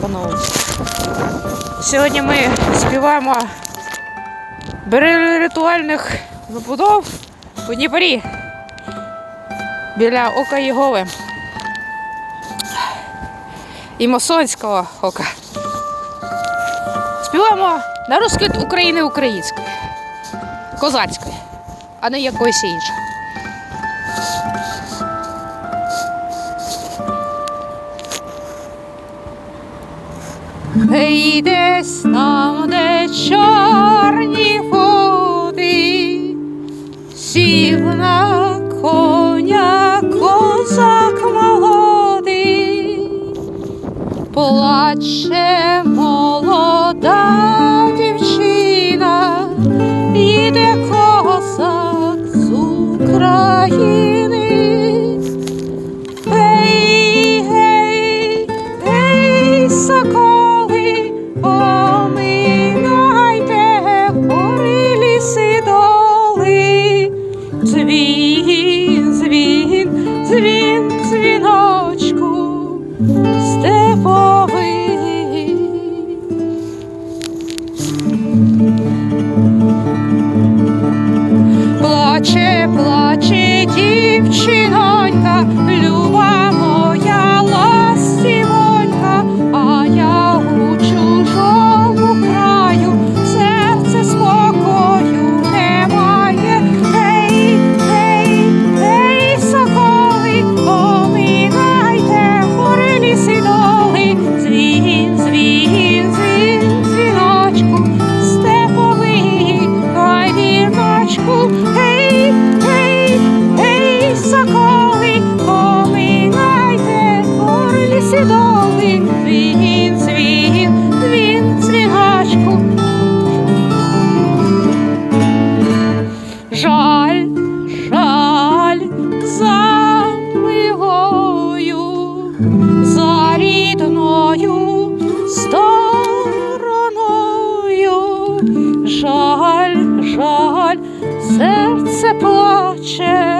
по-новому. Сьогодні ми співаємо біля ритуальних забудов у Дніпрі біля Ока Єгови і Масонського ока. Співаємо на русській України українською, козацькою, а не якоюсь іншою. Ей, десь там, де чорні води, сів на коня козак молодий, плаче молода дівчина, Дзвін, дзвін, дзвін, дзвін, дзвіночку. Жаль, жаль за милою, за рідною стороною. Жаль, жаль, серце плаче,